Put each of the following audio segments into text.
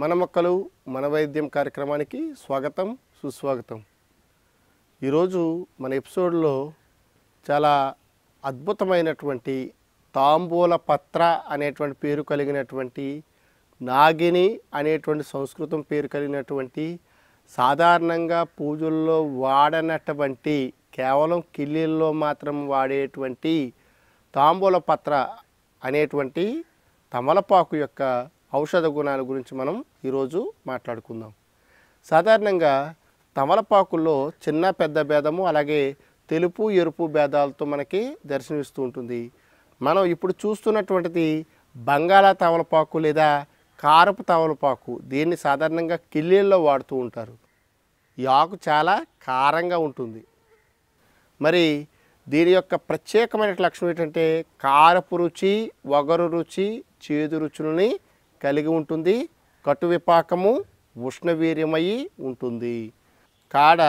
మన మొక్కలు మన వైద్యం కార్యక్రమానికి స్వాగతం సుస్వాగతం. ఈరోజు మన ఎపిసోడ్లో చాలా అద్భుతమైనటువంటి తాంబూల పత్ర అనేటువంటి పేరు కలిగినటువంటి నాగిని అనేటువంటి సంస్కృతం పేరు కలిగినటువంటి సాధారణంగా పూజల్లో వాడనటువంటి కేవలం కిల్లీల్లో మాత్రం వాడేటువంటి తాంబూల పత్ర అనేటువంటి తమలపాకు యొక్క ఔషధ గుణాల గురించి మనం ఈరోజు మాట్లాడుకుందాం. సాధారణంగా తమలపాకుల్లో చిన్న పెద్ద భేదము అలాగే తెలుపు ఎరుపు భేదాలతో మనకి దర్శనమిస్తూ ఉంటుంది. మనం ఇప్పుడు చూస్తున్నటువంటిది బంగాళా తమలపాకు లేదా కారపు తమలపాకు. దీన్ని సాధారణంగా కిల్లీల్లో వాడుతూ ఉంటారు. ఈ ఆకు చాలా కారంగా ఉంటుంది. మరి దీని యొక్క ప్రత్యేకమైన లక్షణం ఏంటంటే కారపు రుచి వగరు రుచి చేదు రుచులని కలిగి ఉంటుంది. కటు విపాకము ఉష్ణవీర్యమై ఉంటుంది. కాడ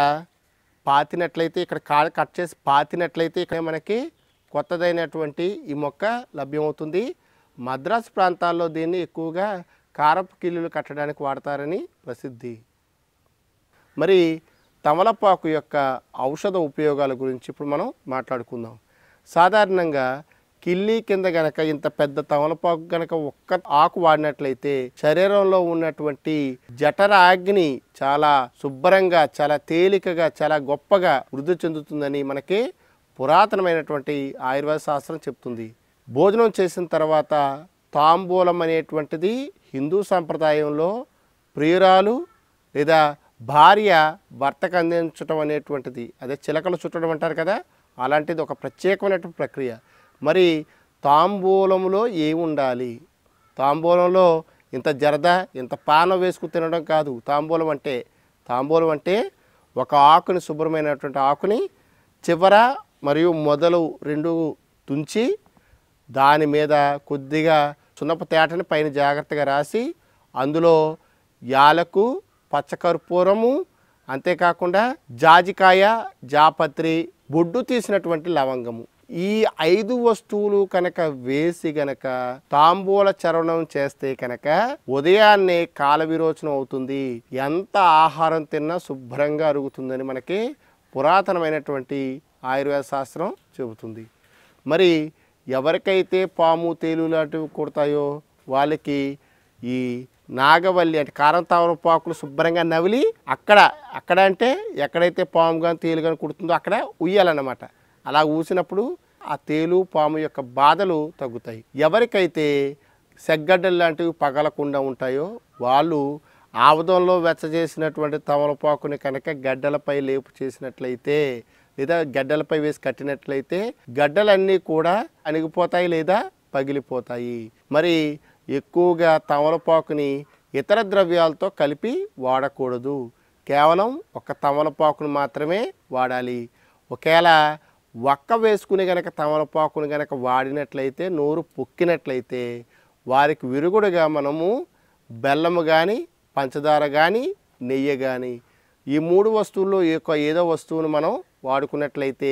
పాతినట్లయితే ఇక్కడ కాడ కట్ చేసి పాతినట్లయితే ఇక్కడ మనకి కొత్తదైనటువంటి ఈ మొక్క లభ్యమవుతుంది. మద్రాసు ప్రాంతాల్లో దీన్ని ఎక్కువగా కారపు కిల్లులు కట్టడానికి వాడతారని ప్రసిద్ధి. మరి తమలపాకు యొక్క ఔషధ ఉపయోగాల గురించి ఇప్పుడు మనం మాట్లాడుకుందాం. సాధారణంగా కిల్లీ కింద గనక ఇంత పెద్ద తమలపాకు గనక ఒక్క ఆకు వాడినట్లయితే శరీరంలో ఉన్నటువంటి జఠర అగ్ని చాలా శుభ్రంగా చాలా తేలికగా చాలా గొప్పగా వృద్ధి చెందుతుందని మనకి పురాతనమైనటువంటి ఆయుర్వేద శాస్త్రం చెప్తుంది. భోజనం చేసిన తర్వాత తాంబూలం అనేటువంటిది హిందూ సాంప్రదాయంలో ప్రియురాలు లేదా భార్య భర్తకు అందించడం అనేటువంటిది. అదే చిలకలు చుట్టడం అంటారు కదా అలాంటిది ఒక ప్రత్యేకమైనటువంటి ప్రక్రియ. మరి తాంబూలంలో ఏముండాలి? ఉండాలి తాంబూలంలో ఇంత జరద ఇంత పానం వేసుకు తినడం కాదు. తాంబూలం అంటే తాంబూలం అంటే ఒక ఆకుని శుభ్రమైనటువంటి ఆకుని చివర మరియు మొదలు రెండు తుంచి దాని మీద కొద్దిగా సున్నపు తేటని పైన జాగ్రత్తగా రాసి అందులో యాలకు పచ్చకర్పూరము అంతేకాకుండా జాజికాయ జాపత్రి బొడ్డు తీసినటువంటి లవంగము. ఈ ఐదు వస్తువులు కనుక వేసి గనక తాంబూల చరణం చేస్తే కనుక ఉదయాన్నే కాల విరోచనం అవుతుంది. ఎంత ఆహారం తిన్నా శుభ్రంగా అరుగుతుందని మనకి పురాతనమైనటువంటి ఆయుర్వేద శాస్త్రం చెబుతుంది. మరి ఎవరికైతే పాము తేలు లాంటివి కుడతాయో వాళ్ళకి ఈ నాగవల్లి అంటే కారం తామరపాకులు శుభ్రంగా నవిలి అక్కడ అక్కడ అంటే ఎక్కడైతే పాము కానీ తేలు కానీ కుడుతుందో అక్కడ ఉయ్యాలన్నమాట. అలా ఊసినప్పుడు ఆ తేలు పాము యొక్క బాధలు తగ్గుతాయి. ఎవరికైతే సెగ్గడ్డలు లాంటివి పగలకుండా ఉంటాయో వాళ్ళు ఆముదంలో వెచ్చజేసినటువంటి తమలపాకుని కనుక గడ్డలపై లేపు చేసినట్లయితే లేదా గడ్డలపై వేసి కట్టినట్లయితే గడ్డలన్నీ కూడా అణిగిపోతాయి లేదా పగిలిపోతాయి. మరి ఎక్కువగా తమలపాకుని ఇతర ద్రవ్యాలతో కలిపి వాడకూడదు. కేవలం ఒక తమలపాకును మాత్రమే వాడాలి. ఒకవేళ ఒక్క వేసుకుని గనక తమలపాకుని గనక వాడినట్లయితే నోరు పొక్కినట్లయితే వారికి విరుగుడుగా మనము బెల్లము కానీ పంచదార కానీ నెయ్యి కానీ ఈ మూడు వస్తువుల్లో యొక్క ఏదో వస్తువును మనం వాడుకున్నట్లయితే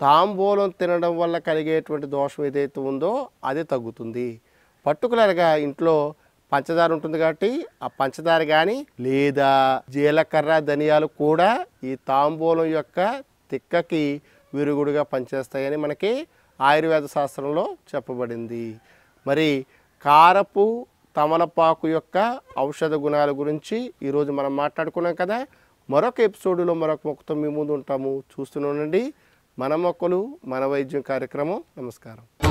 తాంబూలం తినడం వల్ల కలిగేటువంటి దోషం ఏదైతే ఉందో అది తగ్గుతుంది. పర్టికులర్గా ఇంట్లో పంచదార ఉంటుంది కాబట్టి ఆ పంచదార కానీ లేదా జీలకర్ర ధనియాలు కూడా ఈ తాంబూలం యొక్క తిక్కకి విరుగుడుగా పనిచేస్తాయని మనకి ఆయుర్వేద శాస్త్రంలో చెప్పబడింది. మరి కారపు తమలపాకు యొక్క ఔషధ గుణాల గురించి ఈరోజు మనం మాట్లాడుకున్నాం కదా. మరొక ఎపిసోడ్లో మరొక మొక్కతో మీ ముందు ఉంటాము. చూస్తూనే మన మొక్కలు మన వైద్యం కార్యక్రమం. నమస్కారం.